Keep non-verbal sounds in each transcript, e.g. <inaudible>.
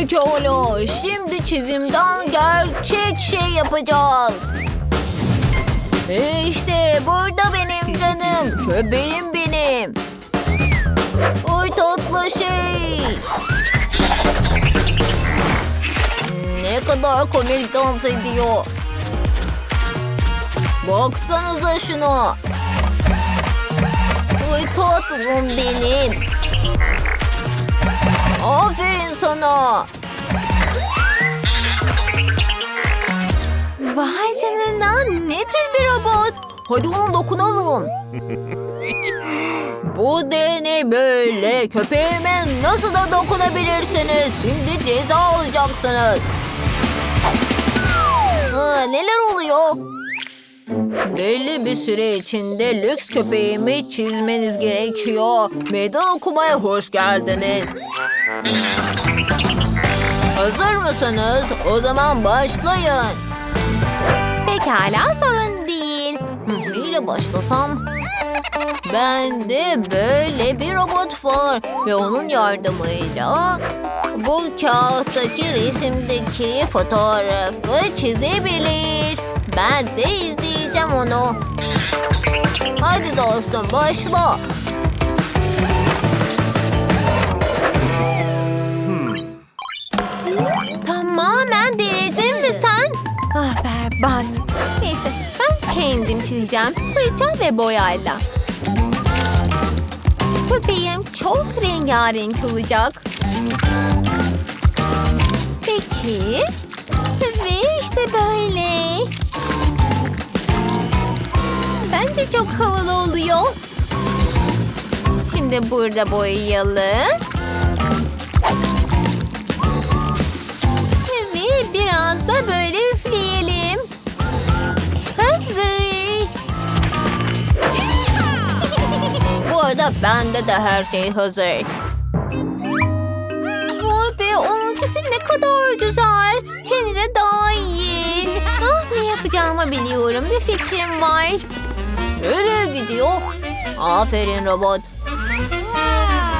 Pekala, şimdi çizimden gerçek şey yapacağız. İşte burada benim canım, köpeğim benim. Oy tatlı şey. Ne kadar komik dans ediyor. Baksanıza şuna. Oy tatlım benim. Aferin sana. Vay canına ne tür bir robot. Hadi ona dokunalım. Bu de ne böyle? Köpeğime nasıl da dokunabilirsiniz? Şimdi ceza alacaksınız. Aa, neler oluyor? Belli bir süre içinde lüks köpeğimi çizmeniz gerekiyor. Meydan okumaya hoş geldiniz. Hazır mısınız? O zaman başlayın. Pekala sorun değil. Neyle başlasam? Bende böyle bir robot var ve onun yardımıyla bu kağıttaki resimdeki fotoğrafı çizebilir. Ben de izleyeceğim onu. Hadi dostum başla. Berbat. Neyse ben kendim çizeceğim. Fırça ve boyayla. Köpeğim çok rengarenk olacak. Peki. Ve işte böyle. Bence çok havalı oluyor. Şimdi burada boyayalım. Arada bende de her şey hazır. Vay be onunkisi ne kadar güzel. Kendine daha iyi. Ah ne yapacağımı biliyorum. Bir fikrim var. Nereye gidiyor? Aferin robot.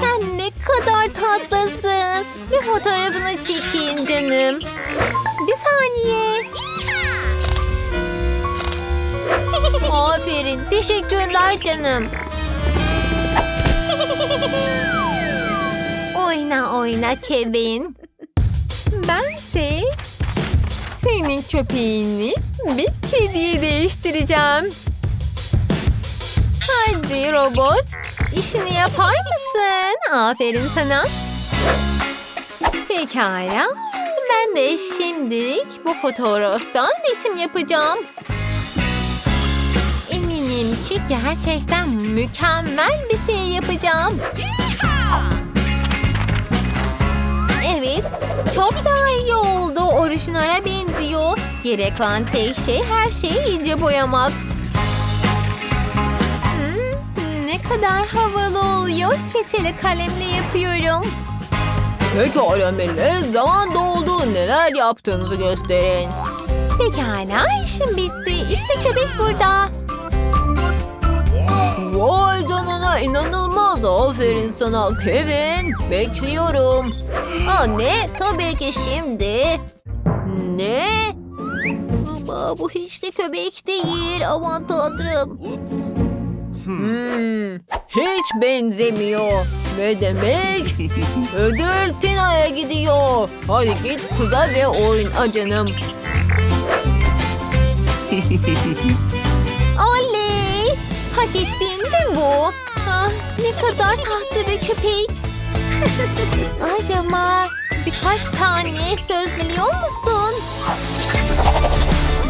Sen ne kadar tatlısın. Bir fotoğrafını çekeyim canım. Bir saniye. Aferin. Teşekkürler canım. Oyna oyna Kevin. Bense senin köpeğini bir kediye değiştireceğim. Hadi robot, işini yapar mısın? Aferin sana. Pekala. Ben de şimdilik bu fotoğraftan resim yapacağım. Eminim ki gerçekten mükemmel bir şey yapacağım. Çok daha iyi oldu. Orijinale benziyor. Gerek olan tek şey her şeyi iyice boyamak. Hmm, ne kadar havalı oluyor. Keçeli kalemle yapıyorum. Pekala millet, zaman doldu. Neler yaptığınızı gösterin. Pekala, işim bitti. İşte köpek burada. Vay canına inanılmaz. Aferin sana Kevin. Bekliyorum. Anne tabii ki şimdi. Ne? Baba bu hiç de köpek değil. Aman tanrım. Hmm, hiç benzemiyor. Ve demek <laughs> ödül Tina'ya gidiyor. Hadi git kıza ve oyna canım. <laughs> Hak ettiğin de bu. Ah, ne kadar tatlı bir köpek. <laughs> Acaba birkaç tane söz biliyor musun?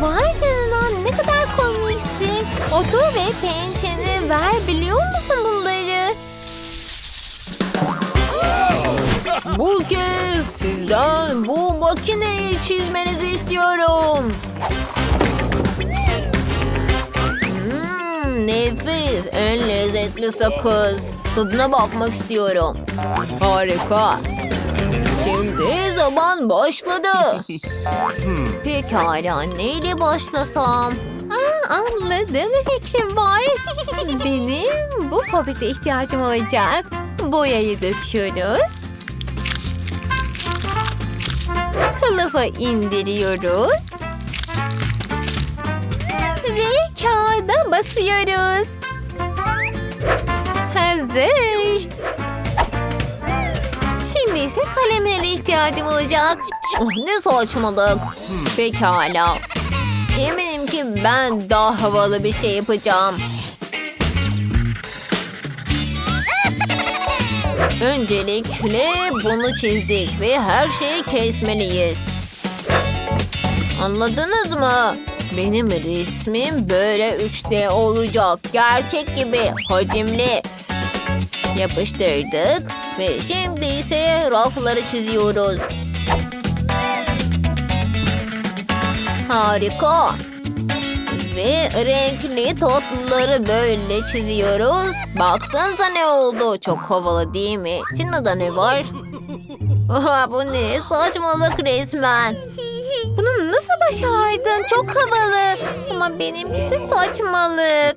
Vay canına ne kadar komiksin. Otur ve pençeni ver biliyor musun bunları? Bu kez sizden bu makineyi çizmenizi istiyorum. Nefis, en lezzetli sakız. Tadına bakmak istiyorum. Harika. Şimdi zaman başladı. Pekala neyle başlasam? Aa, anladım fikrim var. <laughs> Benim bu popite ihtiyacım olacak. Boyayı döküyoruz. kılıfı indiriyoruz. Kağıda basıyoruz. Hazır. Şimdi ise kalemlere ihtiyacım olacak. Oh, ne saçmalık. Pekala. Eminim ki ben daha havalı bir şey yapacağım. Öncelikle bunu çizdik ve her şeyi kesmeliyiz. Anladınız mı? Benim resmim böyle 3D olacak. Gerçek gibi hacimli. Yapıştırdık ve şimdi ise rafları çiziyoruz. Harika. Ve renkli tatlıları böyle çiziyoruz. Baksanıza ne oldu. Çok havalı değil mi? Tina'da ne var? <laughs> Oha, bu ne saçmalık resmen. Bunu nasıl başardın? Çok havalı. Ama benimkisi saçmalık.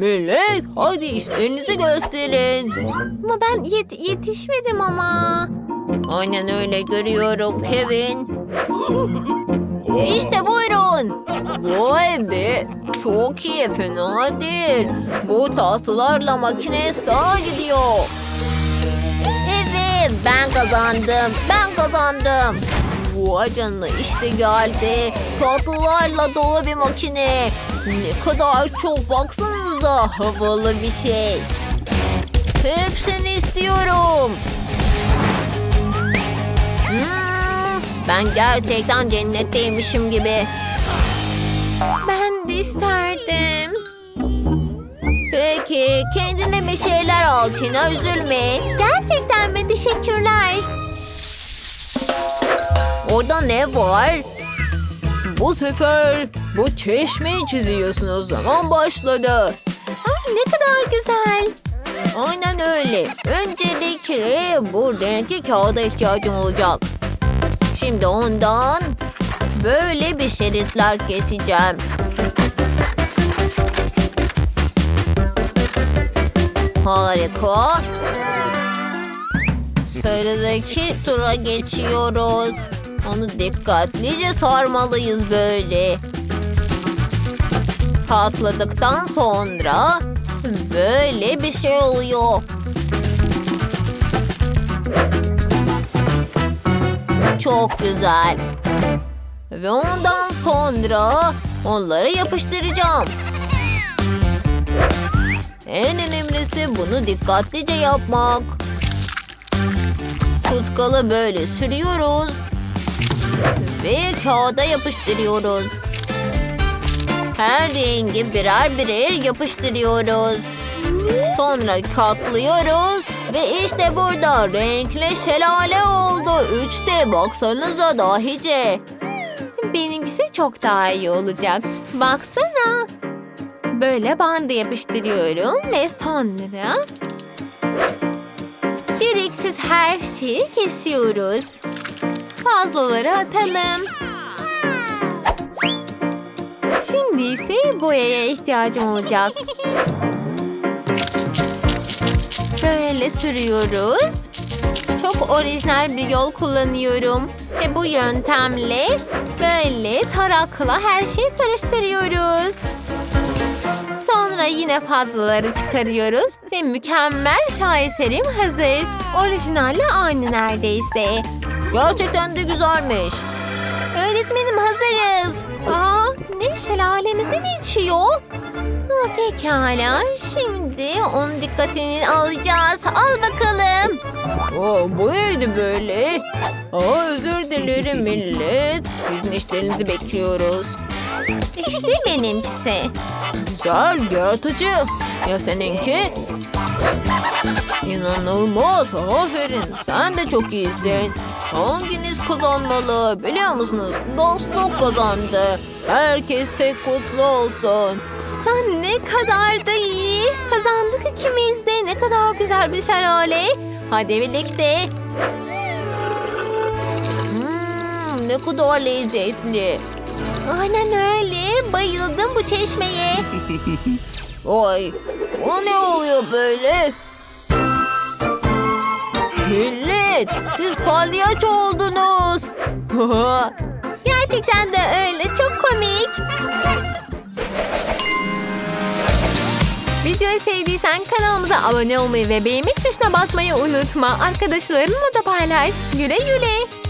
Millet hadi işlerinizi gösterin. Ama ben yet- yetişmedim ama. Aynen öyle görüyorum Kevin. İşte buyurun. Vay be. Çok iyi fena değil. Bu tahtalarla makine sağa gidiyor. Evet ben kazandım. Ben kazandım. Vay canına işte geldi. Tatlılarla dolu bir makine. Ne kadar çok baksanıza havalı bir şey. Hepsini istiyorum. Hmm, ben gerçekten cennetteymişim gibi. Ben de isterdim. Peki kendine bir şeyler al Tina üzülme. Gerçekten mi? Teşekkürler. Orada ne var? Bu sefer bu çeşmeyi çiziyorsunuz zaman başladı. Ay ne kadar güzel. Aynen öyle. Öncelikle bu renkli kağıda ihtiyacım olacak. Şimdi ondan böyle bir şeritler keseceğim. Harika. Sarıdaki tura geçiyoruz. Onu dikkatlice sarmalıyız böyle. Katladıktan sonra böyle bir şey oluyor. Çok güzel. Ve ondan sonra onları yapıştıracağım. En önemlisi bunu dikkatlice yapmak. Tutkalı böyle sürüyoruz. Ve kağıda yapıştırıyoruz. Her rengi birer birer yapıştırıyoruz. Sonra katlıyoruz. Ve işte burada renkli şelale oldu. Üçte baksanıza dahice. Benimkisi çok daha iyi olacak. Baksana. Böyle bandı yapıştırıyorum ve sonra gereksiz her şeyi kesiyoruz. Fazlaları atalım. Şimdi ise boyaya ihtiyacım olacak. Böyle sürüyoruz. Çok orijinal bir yol kullanıyorum. Ve bu yöntemle böyle tarakla her şeyi karıştırıyoruz. Sonra yine fazlaları çıkarıyoruz ve mükemmel şaheserim hazır. Orijinalle aynı neredeyse. Gerçekten de güzelmiş. Öğretmenim hazırız. Aa, ne şelalemizi mi içiyor? Ha, pekala. Şimdi onun dikkatini alacağız. Al bakalım. Aa, bu neydi böyle? Aa, özür dilerim millet. Sizin işlerinizi bekliyoruz. İşte benimkisi. Güzel, yaratıcı. Ya seninki? İnanılmaz, aferin. Sen de çok iyisin. Hanginiz kazanmalı biliyor musunuz? Dostluk kazandı. Herkese kutlu olsun. Ha, ne kadar da iyi. Kazandık ikimiz de. Ne kadar güzel bir şelale. Hadi birlikte. Hmm, ne kadar lezzetli. Aynen öyle. Bayıldım bu çeşmeye. <laughs> Oy, o ne oluyor böyle? Millet, siz palyaço oldunuz. <laughs> Gerçekten de öyle. Çok komik. Videoyu sevdiysen kanalımıza abone olmayı ve beğenmek tuşuna basmayı unutma. Arkadaşlarınla da paylaş. Güle güle.